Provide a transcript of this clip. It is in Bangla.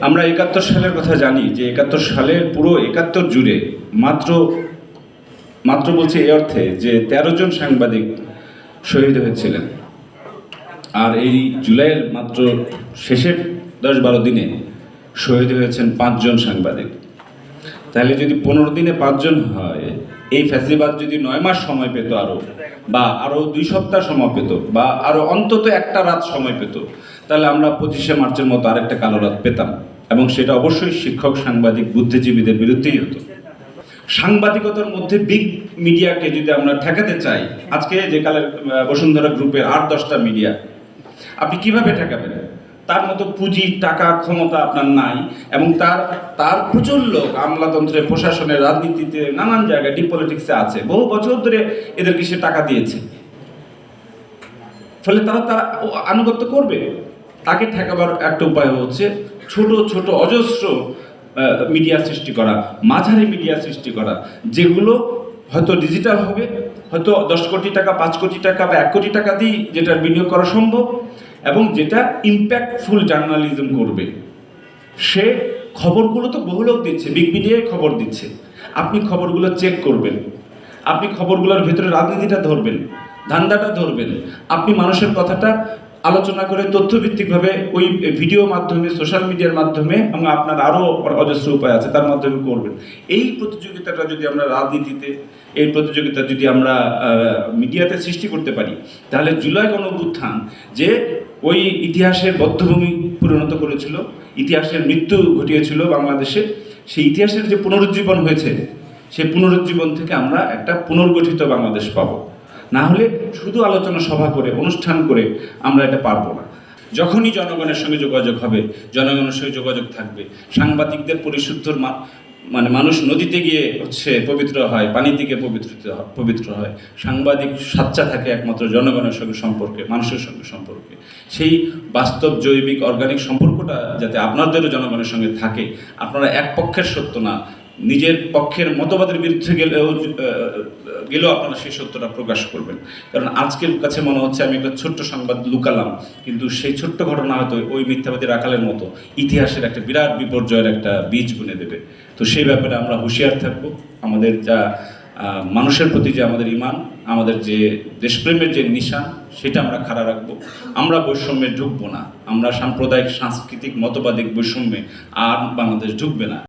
আমরা একাত্তর সালের কথা জানি যে একাত্তর সালের পুরো একাত্তর জুড়ে মাত্র মাত্র বলছে এই অর্থে যে তেরো জন সাংবাদিক শহীদ হয়েছিলেন। আর এই জুলাইয়ের মাত্র শেষের দশ বারো দিনে শহীদ হয়েছেন পাঁচজন সাংবাদিক। তাহলে যদি পনেরো দিনে পাঁচজন হয় এই ফ্যাসিবাদ যদি নয় মাস সময় পেত আরও বা আরও দুই সপ্তাহ সময় পেত, বা আরও অন্তত একটা রাত সময় পেত, তাহলে আমরা পঁচিশে মার্চের মতো আরেকটা কালো রাত পেতাম। এবং সেটা অবশ্যই শিক্ষক, সাংবাদিক, বুদ্ধিজীবীদের বিরুদ্ধেই হতো। সাংবাদিকতার মধ্যে বিগ মিডিয়াকে যদি আমরা ঠেকাতে চাই, আজকে যে কালের বসুন্ধরা গ্রুপের আট, দশটা মিডিয়া আপনি কীভাবে ঠেকাবেন? তার মতো পুঁজি, টাকা, ক্ষমতা আপনার নাই এবং তার তার প্রচুর লোক আমলাতন্ত্রে, প্রশাসনে, রাজনীতিতে, নানান জায়গায় ডিপ পলিটিক্সে আছে। বহু বছর ধরে এদেরকে সে টাকা দিয়েছে। ফলে তারা তারা আনুগত্য করবে। তাকে ঠেকাবার একটা উপায় হচ্ছে ছোট ছোট, অজস্র মিডিয়া সৃষ্টি করা, মাঝারি মিডিয়া সৃষ্টি করা, যেগুলো হয়তো ডিজিটাল হবে, হয়তো দশ কোটি টাকা, পাঁচ কোটি টাকা বা এক কোটি টাকা দিয়ে যেটার বিনিয়োগ করা সম্ভব। এবং যেটা ইম্প্যাক্টফুল জার্নালিজম করবে। সে খবরগুলো তো বহু লোক দিচ্ছে বিগ মিডিয়ায় খবর দিচ্ছে। আপনি খবরগুলো চেক করবেন। আপনি খবরগুলোর ভেতরে রাজনীতিটা ধরবেন, ধান্দাটা ধরবেন। আপনি মানুষের কথাটা আলোচনা করে তথ্যভিত্তিকভাবে ওই ভিডিও মাধ্যমে, সোশ্যাল মিডিয়ার মাধ্যমে এবং আপনার আরও অজস্র উপায় আছে, তার মাধ্যমে করবেন। এই প্রতিযোগিতাটা যদি আমরা রাজনীতিতে, এই প্রতিযোগিতা যদি আমরা মিডিয়াতে সৃষ্টি করতে পারি, তাহলে জুলাই গণ যে ওই ইতিহাসের বদ্ধভূমি পরিণত করেছিল, ইতিহাসের মৃত্যু ঘটিয়েছিল বাংলাদেশে, সেই ইতিহাসের যে পুনরুজ্জীবন হয়েছে, সেই পুনরুজ্জীবন থেকে আমরা একটা পুনর্গঠিত বাংলাদেশ পাবো। না হলে শুধু আলোচনা সভা করে, অনুষ্ঠান করে আমরা এটা পারব না। যখনই জনগণের সঙ্গে যোগাযোগ হবে, জনগণের সঙ্গে যোগাযোগ থাকবে। সাংবাদিকদের পরিশুদ্ধর মানে মানুষ নদীতে গিয়ে হচ্ছে পবিত্র হয় পানিতে গিয়ে পবিত্র পবিত্র হয়। সাংবাদিক সাচ্চা থাকে একমাত্র জনগণের সঙ্গে সম্পর্কে, মানুষের সঙ্গে সম্পর্কে। সেই বাস্তব জৈবিক অর্গানিক সম্পর্কটা যাতে আপনাদেরও জনগণের সঙ্গে থাকে, আপনারা এক পক্ষের সত্য না নিজের পক্ষের মতবাদের বিরুদ্ধে গেলেও গেলেও আপনারা সেই সত্যটা প্রকাশ করবেন। কারণ আজকের কাছে মনে হচ্ছে আমি একটা ছোট্ট সংবাদ লুকালাম, কিন্তু সেই ছোট্ট ঘটনা হয়তো ওই মিথ্যাবাদী রাখালের মতো ইতিহাসের একটা বিরাট বিপর্যয়ের একটা বীজ বুনে দেবে। তো সেই ব্যাপারে আমরা হুঁশিয়ার থাকব। আমাদের যা মানুষের প্রতি যে আমাদের ইমান আমাদের যে দেশপ্রেমের যে নিশান, সেটা আমরা খাড়া রাখব। আমরা বৈষম্যে ঢুকবো না। আমরা সাম্প্রদায়িক, সাংস্কৃতিক, মতবাদিক বৈষম্যে আর বাংলাদেশ ঢুকবে না।